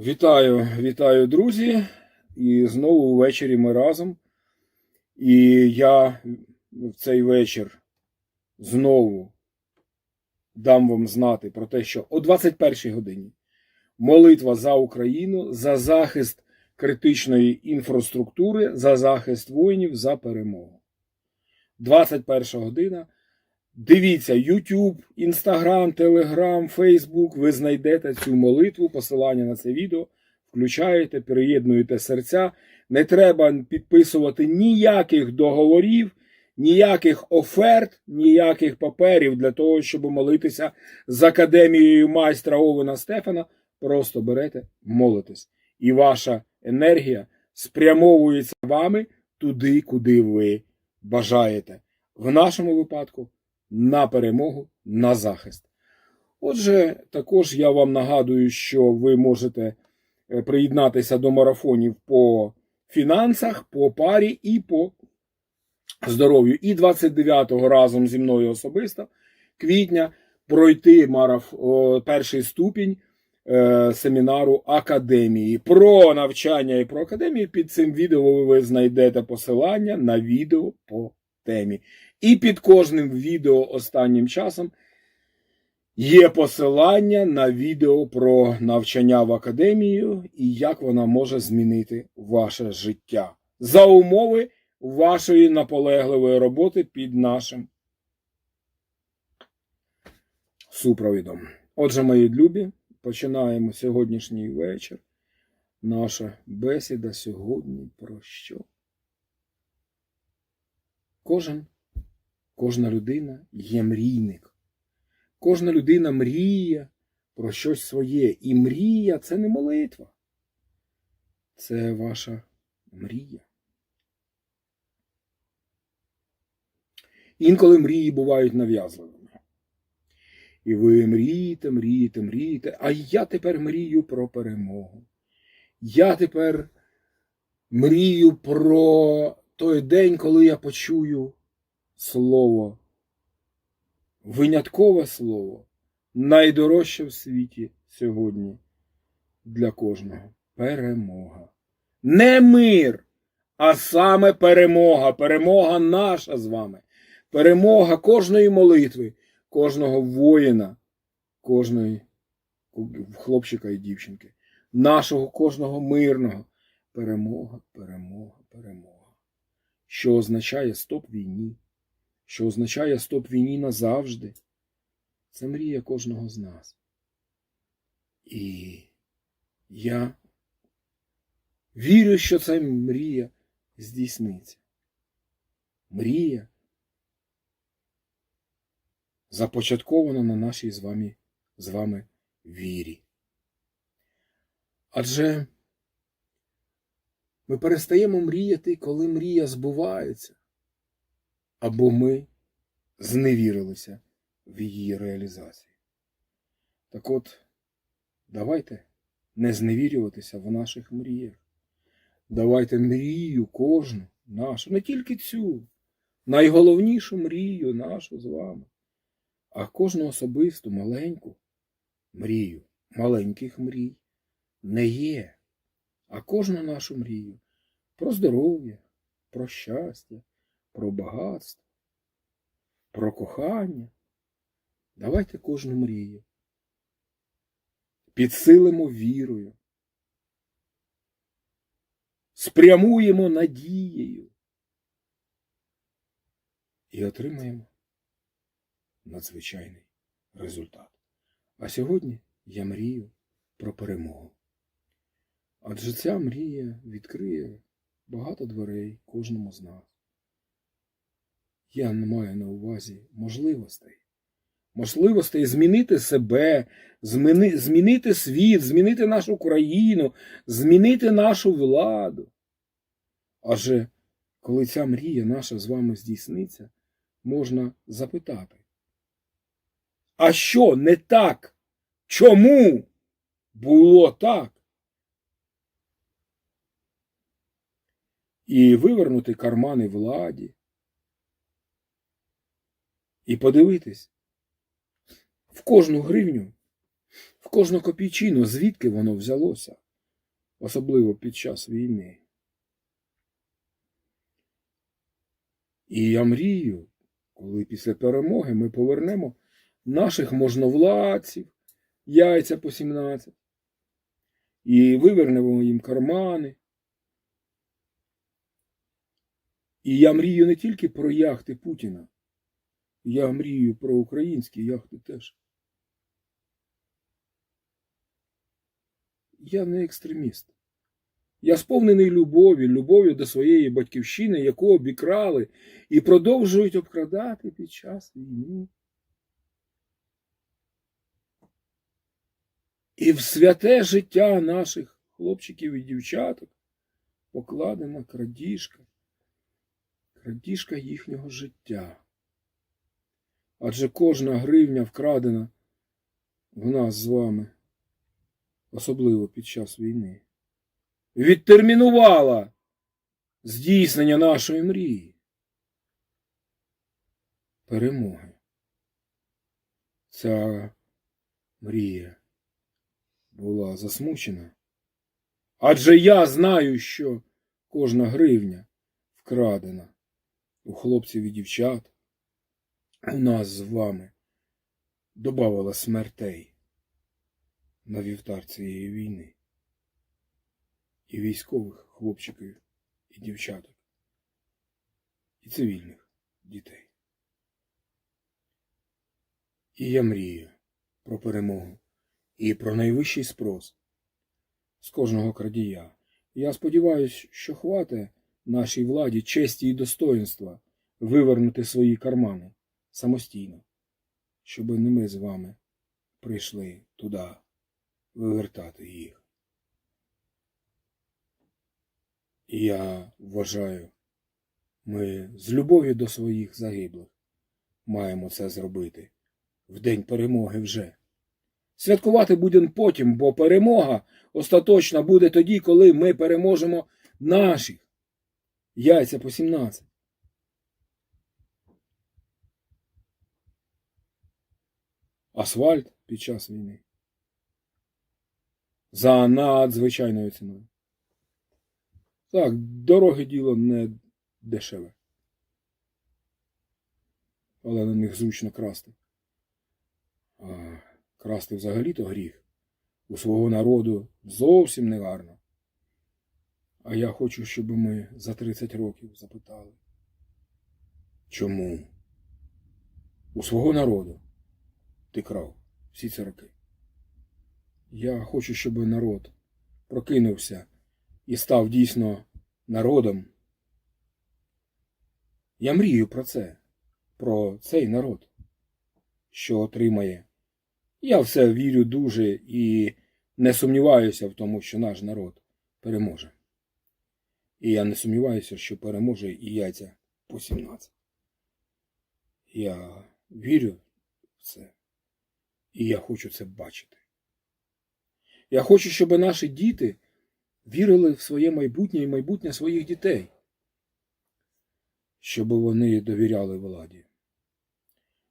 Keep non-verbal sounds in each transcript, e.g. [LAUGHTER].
Вітаю, вітаю, друзі. І знову ввечері ми разом. І я в цей вечір знову дам вам знати про те, що о 21 годині молитва за Україну, за захист критичної інфраструктури, за захист воїнів, за перемогу. 21 година. Дивіться YouTube, Instagram, Telegram, Facebook, ви знайдете цю молитву, посилання на це відео, включаєте, переєднуєте серця. Не треба підписувати ніяких договорів, ніяких оферт, ніяких паперів для того, щоб молитися з академією майстра Овена Стефана. Просто берете, молитесь. І ваша енергія спрямовується вами туди, куди ви бажаєте. В нашому випадку на перемогу, на захист. Отже, також я вам нагадую, що ви можете е, приєднатися до марафонів по фінансах, по парі і по здоров'ю. І 29-го разом зі мною особисто квітня пройти мараф... перший ступінь е, семінару академії. Про навчання і про академію під цим відео ви знайдете посилання на відео по темі. І під кожним відео останнім часом є посилання на відео про навчання в академію і як вона може змінити ваше життя за умови вашої наполегливої роботи під нашим супровідом. Отже, мої любі, починаємо сьогоднішній вечір. Наша бесіда сьогодні про що? Кожен Кожна людина є мрійник. Кожна людина мріє про щось своє. І мрія це не молитва. Це ваша мрія. Інколи мрії бувають нав'язливими. І ви мрієте, мрієте, мрієте. А я тепер мрію про перемогу. Я тепер мрію про той день, коли я почую слово, виняткове слово, найдорожче в світі сьогодні для кожного перемога. Не мир, а саме перемога, перемога наша з вами, перемога кожної молитви, кожного воїна, кожної хлопчика і дівчинки, нашого кожного мирного. Перемога, перемога, перемога. Що означає стоп війні що означає стоп війні назавжди. Це мрія кожного з нас. І я вірю, що ця мрія здійсниться. Мрія започаткована на нашій з вами, з вами вірі. Адже ми перестаємо мріяти, коли мрія збувається або ми зневірилися в її реалізації. Так от, давайте не зневірюватися в наших мріях. Давайте мрію кожну нашу, не тільки цю, найголовнішу мрію нашу з вами, а кожну особисту маленьку мрію, маленьких мрій не є, а кожну нашу мрію про здоров'я, про щастя про багатство, про кохання. Давайте кожну мрію. Підсилимо вірою, спрямуємо надією і отримаємо надзвичайний результат. А сьогодні я мрію про перемогу. Адже ця мрія відкриє багато дверей кожному з нас. Я не маю на увазі можливостей. Можливостей змінити себе, зміни, змінити світ, змінити нашу країну, змінити нашу владу. Адже коли ця мрія наша з вами здійсниться, можна запитати. А що не так? Чому було так? І вивернути кармани владі і подивитись в кожну гривню, в кожну копійчину, звідки воно взялося, особливо під час війни. І я мрію, коли після перемоги ми повернемо наших можновладців, яйця по 17, і вивернемо їм кармани. І я мрію не тільки про яхти Путіна, я мрію про українські яхти теж. Я не екстреміст. Я сповнений любові, любов'ю до своєї батьківщини, яку обікрали і продовжують обкрадати під час війни. І в святе життя наших хлопчиків і дівчаток покладена крадіжка, крадіжка їхнього життя. Адже кожна гривня вкрадена в нас з вами, особливо під час війни, відтермінувала здійснення нашої мрії. Перемоги. Ця мрія була засмучена. Адже я знаю, що кожна гривня вкрадена у хлопців і дівчат, у нас з вами добавила смертей на вівтар цієї війни. І військових хлопчиків і дівчаток, і цивільних дітей. І я мрію про перемогу і про найвищий спрос з кожного крадія. Я сподіваюся, що хватить нашій владі честі і достоинства вивернути свої кармани самостійно, щоб не ми з вами прийшли туди вивертати їх. Я вважаю, ми з любов'ю до своїх загиблих маємо це зробити в день перемоги вже. Святкувати будемо потім, бо перемога остаточна буде тоді, коли ми переможемо наших яйця по 17. Асфальт під час війни. За надзвичайною ціною. Так, дороги діло не дешеве. Але на них зручно красти. А красти взагалі-то гріх. У свого народу зовсім не гарно. А я хочу, щоб ми за 30 років запитали. Чому? У свого народу ти крав всі ці роки. Я хочу, щоб народ прокинувся і став дійсно народом. Я мрію про це, про цей народ, що отримає. Я в це вірю дуже і не сумніваюся в тому, що наш народ переможе. І я не сумніваюся, що переможе і яйця по 17. Я вірю в це. І я хочу це бачити. Я хочу, щоб наші діти вірили в своє майбутнє і майбутнє своїх дітей, щоб вони довіряли владі,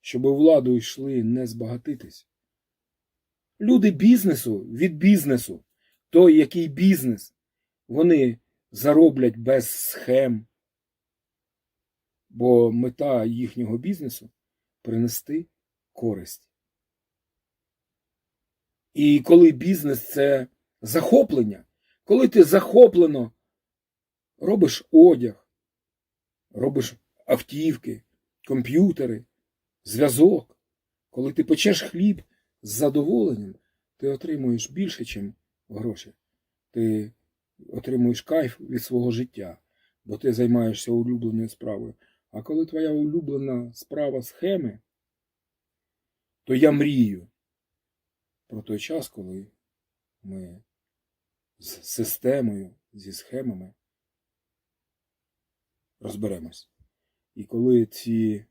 щоб владу йшли не збагатитись. Люди бізнесу від бізнесу, той, який бізнес, вони зароблять без схем, бо мета їхнього бізнесу принести користь. І коли бізнес це захоплення, коли ти захоплено робиш одяг, робиш автівки, комп'ютери, зв'язок, коли ти печеш хліб з задоволенням, ти отримуєш більше, ніж гроші. Ти отримуєш кайф від свого життя, бо ти займаєшся улюбленою справою. А коли твоя улюблена справа схеми, то я мрію про той час, коли ми з системою, зі схемами розберемось. І коли ці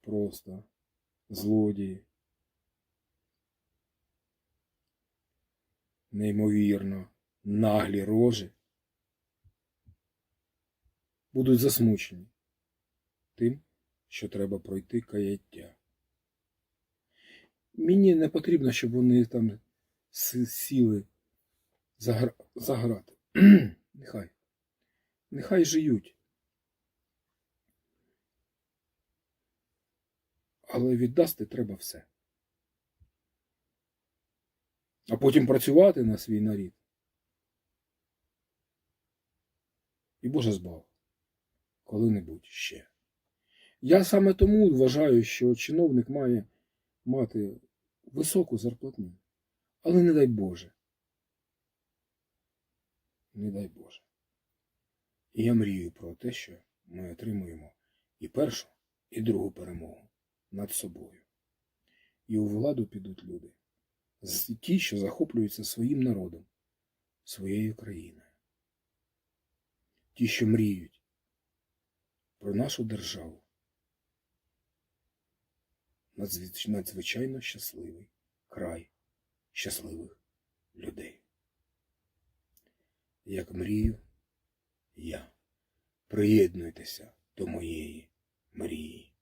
просто злодії, неймовірно наглі рожі будуть засмучені тим, що треба пройти каяття. Мені не потрібно, щоб вони там сіли загра... заграти. [CLEARS THROAT] Нехай. Нехай жиють. Але віддасти треба все. А потім працювати на свій нарід. І Боже збав. Коли-небудь ще. Я саме тому вважаю, що чиновник має мати високу зарплатню. Але не дай Боже. Не дай Боже. І я мрію про те, що ми отримуємо і першу, і другу перемогу над собою. І у владу підуть люди, ті, що захоплюються своїм народом, своєю країною. Ті, що мріють про нашу державу. Надзвич- Надзвичайно щасливий край щасливих людей. Як мрію я, приєднуйтеся до моєї мрії.